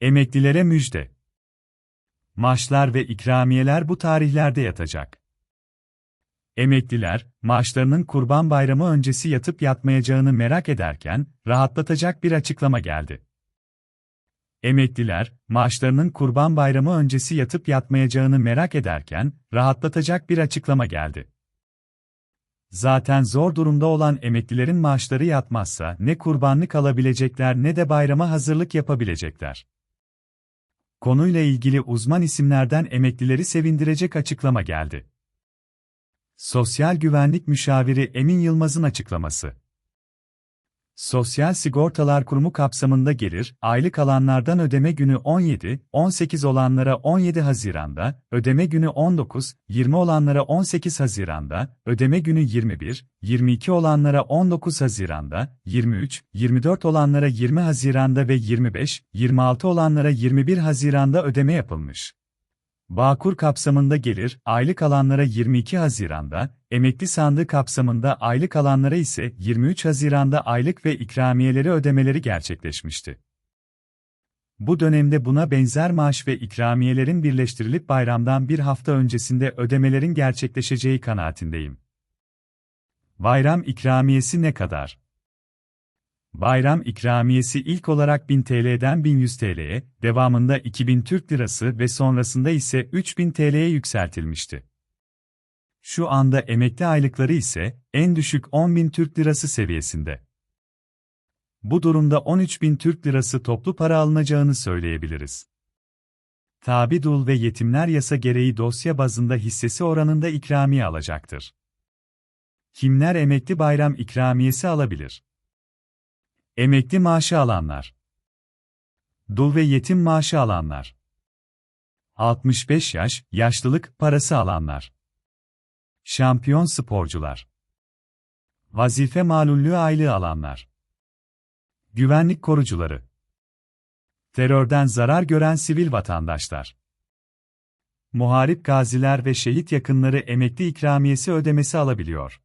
Emeklilere müjde. Maaşlar ve ikramiyeler bu tarihlerde yatacak. Emekliler, maaşlarının Kurban Bayramı öncesi yatıp yatmayacağını merak ederken, rahatlatacak bir açıklama geldi. Emekliler, maaşlarının Kurban Bayramı öncesi yatıp yatmayacağını merak ederken, rahatlatacak bir açıklama geldi. Zaten zor durumda olan emeklilerin maaşları yatmazsa ne kurbanlık alabilecekler ne de bayrama hazırlık yapabilecekler. Konuyla ilgili uzman isimlerden emeklileri sevindirecek açıklama geldi. Sosyal Güvenlik Müşaviri Emin Yılmaz'ın açıklaması. Sosyal Sigortalar Kurumu kapsamında gelir, aylık alanlardan ödeme günü 17, 18 olanlara 17 Haziran'da, ödeme günü 19, 20 olanlara 18 Haziran'da, ödeme günü 21, 22 olanlara 19 Haziran'da, 23, 24 olanlara 20 Haziran'da ve 25, 26 olanlara 21 Haziran'da ödeme yapılmış. Bağkur kapsamında gelir, aylık alanlara 22 Haziran'da, emekli sandığı kapsamında aylık alanlara ise 23 Haziran'da aylık ve ikramiyeleri ödemeleri gerçekleşmişti. Bu dönemde buna benzer maaş ve ikramiyelerin birleştirilip bayramdan bir hafta öncesinde ödemelerin gerçekleşeceği kanaatindeyim. Bayram ikramiyesi ne kadar? Bayram ikramiyesi ilk olarak 1000 TL'den 1100 TL'ye, devamında 2000 Türk Lirası ve sonrasında ise 3000 TL'ye yükseltilmişti. Şu anda emekli aylıkları ise en düşük 10.000 Türk Lirası seviyesinde. Bu durumda 13.000 Türk Lirası toplu para alınacağını söyleyebiliriz. Tabi dul ve yetimler yasa gereği dosya bazında hissesi oranında ikramiye alacaktır. Kimler emekli bayram ikramiyesi alabilir? Emekli maaşı alanlar. Dul ve yetim maaşı alanlar. 65 yaş, yaşlılık parası alanlar. Şampiyon sporcular. Vazife malullüğü aylığı alanlar. Güvenlik korucuları. Terörden zarar gören sivil vatandaşlar. Muharip gaziler ve şehit yakınları emekli ikramiyesi ödemesi alabiliyor.